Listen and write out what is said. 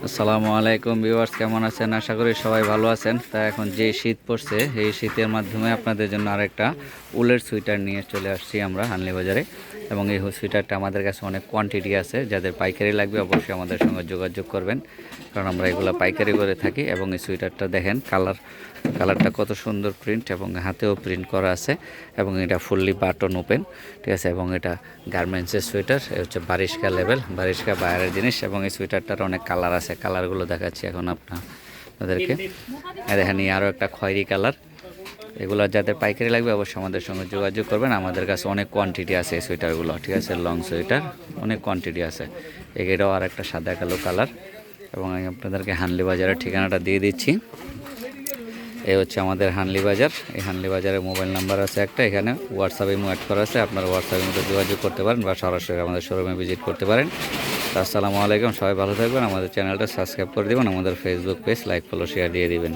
আসসালামু আলাইকুম ভিউয়ার্স, কেমন আছেন? আশা করি সবাই ভালো আছেন। তা এখন যে শীত পড়ছে, এই শীতের মাধ্যমে আপনাদের জন্য আরেকটা উলের সোয়েটার নিয়ে চলে আসছি আমরা হানলি বাজারে। এবং এই সোয়েটারটা আমাদের কাছে অনেক কোয়ান্টিটি আছে, যাদের পাইকারি লাগবে অবশ্যই আমাদের সঙ্গে যোগাযোগ করবেন। কারণ আমরা এগুলো পাইকারি করে থাকি এবং এই সোয়েটারটা দেখেন কালার কালারটা কত সুন্দর প্রিন্ট এবং হাতেও প্রিন্ট করা আছে। এবং এটা ফুললি বাটন ওপেন ঠিক আছে? এবং এটা গার্মেন্টসের সোয়েটার, এ হচ্ছে বারিশকা লেভেল বারিশকা বাইরের জিনিস। এবং এই সোয়েটারটার অনেক কালার আছে। কালারগুলো দেখাচ্ছি এখন আপনার দেখেন আরও একটা খয়েরি কালার এগুলো যাদের পাইকারি লাগবে অবশ্যই আমাদের সঙ্গে যোগাযোগ করবেন। আমাদের কাছে অনেক কোয়ান্টিটি আছে এই সোয়েটারগুলো ঠিক আছে? লং সোয়েটার অনেক কোয়ান্টিটি আছে। এটাও আর একটা সাদা কালো কালার এবং আমি আপনাদেরকে হানলি বাজারের ঠিকানাটা দিয়ে দিচ্ছি। এই হচ্ছে আমাদের হানলি বাজার। এই হানলি বাজারের মোবাইল নাম্বার আছে একটা। এখানে হোয়াটসঅ্যাপে অ্যাড করা আছে। আপনারা হোয়াটসঅ্যাপের মধ্যে যোগাযোগ করতে পারেন বা সরাসরি আমাদের শোরুমে ভিজিট করতে পারেন। আসসালামু আলাইকুম, সবাই ভালো থাকবেন। আমাদের চ্যানেলটা সাবস্ক্রাইব করে দেবেন, আমাদের Facebook page like follow share দিয়ে দিবেন।